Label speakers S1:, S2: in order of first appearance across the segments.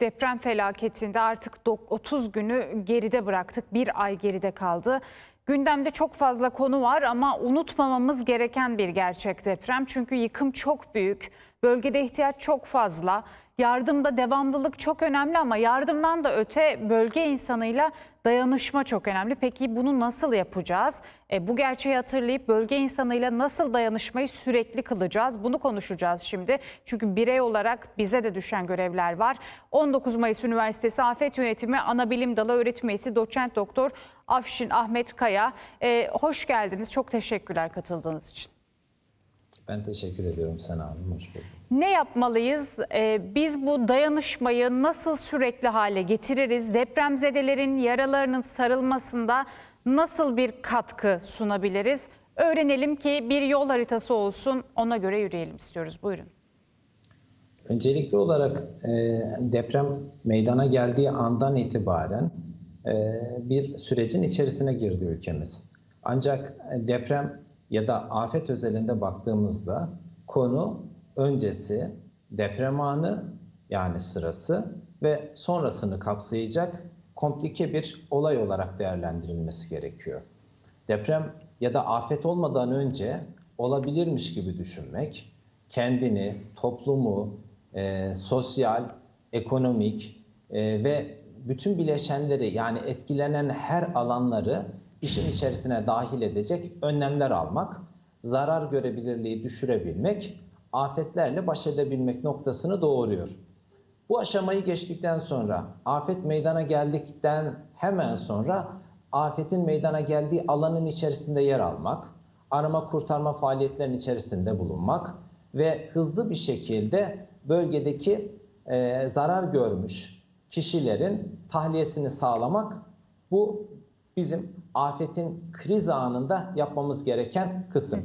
S1: deprem felaketinde artık dok- 30 günü geride bıraktık. Bir ay geride kaldı. Gündemde çok fazla konu var ama unutmamamız gereken bir gerçek deprem. Çünkü yıkım çok büyük. Bölgede ihtiyaç çok fazla. Yardımda devamlılık çok önemli ama yardımdan da öte bölge insanıyla dayanışma çok önemli. Peki bunu nasıl yapacağız? E, bu gerçeği hatırlayıp bölge insanıyla nasıl dayanışmayı sürekli kılacağız? Bunu konuşacağız şimdi. Çünkü birey olarak bize de düşen görevler var. 19 Mayıs Üniversitesi Afet Yönetimi Anabilim Dalı Öğretim Üyesi Doçent Doktor Afşin Ahmet Kaya. E, hoş geldiniz. Çok teşekkürler katıldığınız için.
S2: Ben teşekkür ediyorum Sena Hanım. Hoş bulduk.
S1: Ne yapmalıyız? Ee, biz bu dayanışmayı nasıl sürekli hale getiririz? Depremzedelerin yaralarının sarılmasında nasıl bir katkı sunabiliriz? Öğrenelim ki bir yol haritası olsun, ona göre yürüyelim istiyoruz. Buyurun.
S2: Öncelikli olarak e, deprem meydana geldiği andan itibaren e, bir sürecin içerisine girdi ülkemiz. Ancak deprem ya da afet özelinde baktığımızda konu öncesi, deprem anı yani sırası ve sonrasını kapsayacak komplike bir olay olarak değerlendirilmesi gerekiyor. Deprem ya da afet olmadan önce olabilirmiş gibi düşünmek, kendini, toplumu, e, sosyal, ekonomik e, ve bütün bileşenleri yani etkilenen her alanları işin içerisine dahil edecek önlemler almak, zarar görebilirliği düşürebilmek, afetlerle baş edebilmek noktasını doğuruyor. Bu aşamayı geçtikten sonra afet meydana geldikten hemen sonra afetin meydana geldiği alanın içerisinde yer almak, arama kurtarma faaliyetlerinin içerisinde bulunmak ve hızlı bir şekilde bölgedeki e, zarar görmüş kişilerin tahliyesini sağlamak bu bizim afetin kriz anında yapmamız gereken kısım.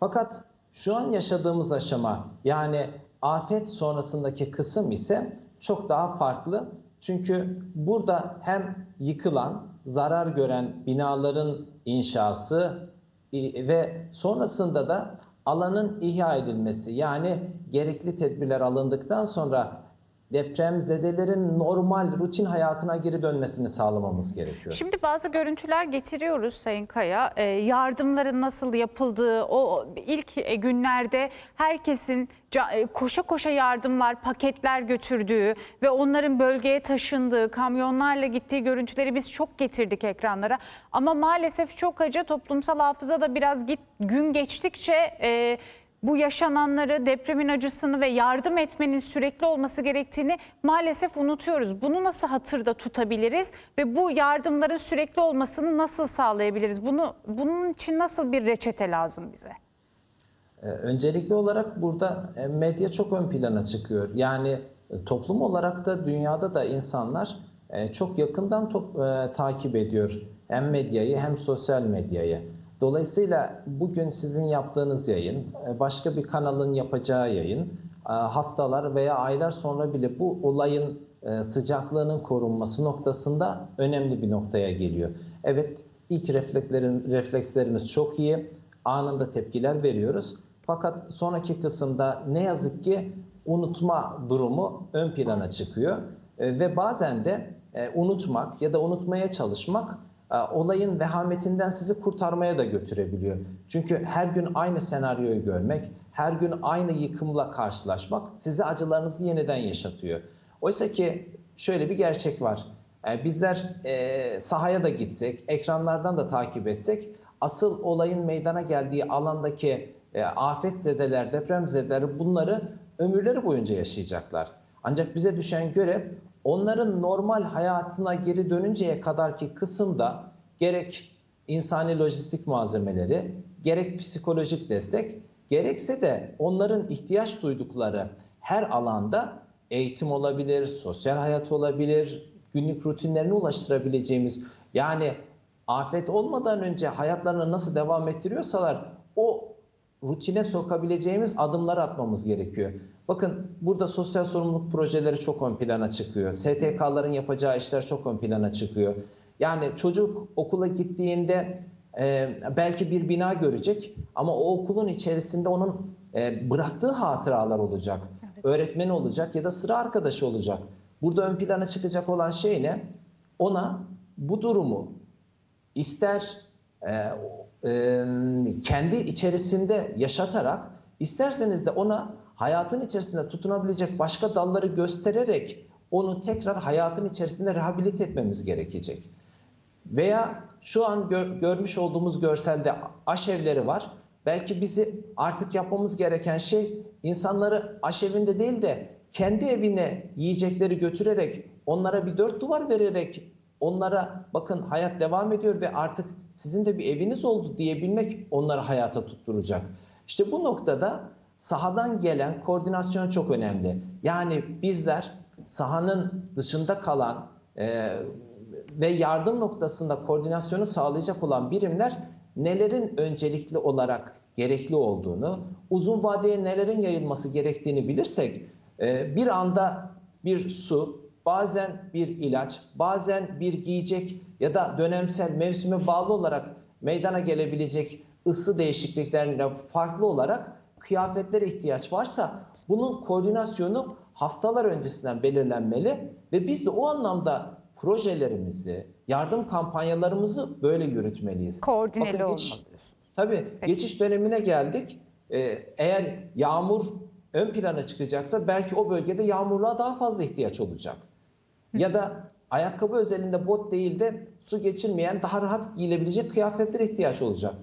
S2: Fakat şu an yaşadığımız aşama yani afet sonrasındaki kısım ise çok daha farklı. Çünkü burada hem yıkılan, zarar gören binaların inşası e, ve sonrasında da alanın ihya edilmesi yani gerekli tedbirler alındıktan sonra depremzedelerin normal rutin hayatına geri dönmesini sağlamamız gerekiyor.
S1: Şimdi bazı görüntüler getiriyoruz Sayın Kaya. Ee, yardımların nasıl yapıldığı, o ilk e, günlerde herkesin e, koşa koşa yardımlar, paketler götürdüğü ve onların bölgeye taşındığı, kamyonlarla gittiği görüntüleri biz çok getirdik ekranlara. Ama maalesef çok acı toplumsal hafıza da biraz git, gün geçtikçe... e, bu yaşananları, depremin acısını ve yardım etmenin sürekli olması gerektiğini maalesef unutuyoruz. Bunu nasıl hatırda tutabiliriz ve bu yardımların sürekli olmasını nasıl sağlayabiliriz? Bunu bunun için nasıl bir reçete lazım bize?
S2: Ee, Öncelikli olarak burada e, medya çok ön plana çıkıyor. Yani e, toplum olarak da dünyada da insanlar e, çok yakından top- e, takip ediyor hem medyayı hem sosyal medyayı. Dolayısıyla bugün sizin yaptığınız yayın, e, başka bir kanalın yapacağı yayın, e, haftalar veya aylar sonra bile bu olayın e, sıcaklığının korunması noktasında önemli bir noktaya geliyor. Evet, ilk reflekslerimiz çok iyi, anında tepkiler veriyoruz. Fakat sonraki kısımda ne yazık ki unutma durumu ön plana çıkıyor ve bazen de unutmak ya da unutmaya çalışmak olayın vehametinden sizi kurtarmaya da götürebiliyor. Çünkü her gün aynı senaryoyu görmek, her gün aynı yıkımla karşılaşmak size acılarınızı yeniden yaşatıyor. Oysa ki şöyle bir gerçek var. E, Bizler e, sahaya da gitsek, ekranlardan da takip etsek asıl olayın meydana geldiği alandaki e, afetzedeler, depremzedeler bunları ömürleri boyunca yaşayacaklar. Ancak bize düşen görev onların normal hayatına geri dönünceye kadarki kısımda gerek insani lojistik malzemeleri, gerek psikolojik destek, gerekse de onların ihtiyaç duydukları her alanda eğitim olabilir, sosyal hayat olabilir, günlük rutinlerine ulaştırabileceğimiz yani afet olmadan önce hayatlarını nasıl devam ettiriyorsalar o rutine sokabileceğimiz adımları atmamız gerekiyor. Bakın burada sosyal sorumluluk projeleri çok ön plana çıkıyor. STK'ların yapacağı işler çok ön plana çıkıyor. Yani çocuk okula gittiğinde e, belki bir bina görecek ama o okulun içerisinde onun e, bıraktığı hatıralar olacak. Öğretmeni olacak ya da sıra arkadaşı olacak. burada ön plana çıkacak olan şey ne? Ona bu durumu ister kendi içerisinde yaşatarak isterseniz de ona hayatın içerisinde tutunabilecek başka dalları göstererek onu tekrar hayatın içerisinde rehabilite etmemiz gerekecek. Veya şu an gör- görmüş olduğumuz görselde aşevleri var. Belki bizi artık yapmamız gereken şey insanları aşevinde değil de kendi evine yiyecekleri götürerek onlara bir dört duvar vererek onlara bakın hayat devam ediyor ve artık sizin de bir eviniz oldu diyebilmek onları hayata tutturacak. İşte bu noktada sahadan gelen koordinasyon çok önemli. Yani bizler sahanın dışında kalan e, ve yardım noktasında koordinasyonu sağlayacak olan birimler nelerin öncelikli olarak gerekli olduğunu, uzun vadeye nelerin yayılması gerektiğini bilirsek e, bir anda bir su, bazen bir ilaç, bazen bir giyecek ya da dönemsel mevsime bağlı olarak meydana gelebilecek ısı değişikliklerine farklı olarak kıyafetlere ihtiyaç varsa bunun koordinasyonu haftalar öncesinden belirlenmeli ve biz de o anlamda projelerimizi, yardım kampanyalarımızı böyle yürütmeliyiz.
S1: Koordineli
S2: Bakın
S1: olmalı.
S2: Tabii geçiş dönemine geldik. Ee, eğer yağmur ön plana çıkacaksa belki o bölgede yağmurluğa daha fazla ihtiyaç olacak. Ya da ayakkabı özelinde bot değil de su geçirmeyen daha rahat giyilebilecek kıyafetlere ihtiyaç olacak.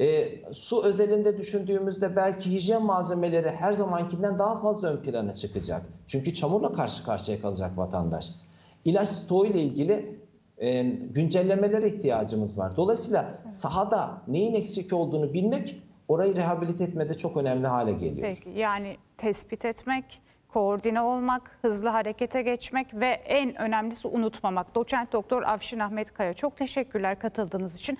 S2: Ee, su özelinde düşündüğümüzde belki hijyen malzemeleri her zamankinden daha fazla ön plana çıkacak. Çünkü çamurla karşı karşıya kalacak vatandaş. İlaç stoğu ile ilgili e, güncellemelere ihtiyacımız var. Dolayısıyla sahada neyin eksik olduğunu bilmek orayı rehabilite etmede çok önemli hale geliyor.
S1: Peki yani tespit etmek, koordine olmak, hızlı harekete geçmek ve en önemlisi unutmamak. Doçent Doktor Afşin Ahmet Kaya çok teşekkürler katıldığınız için.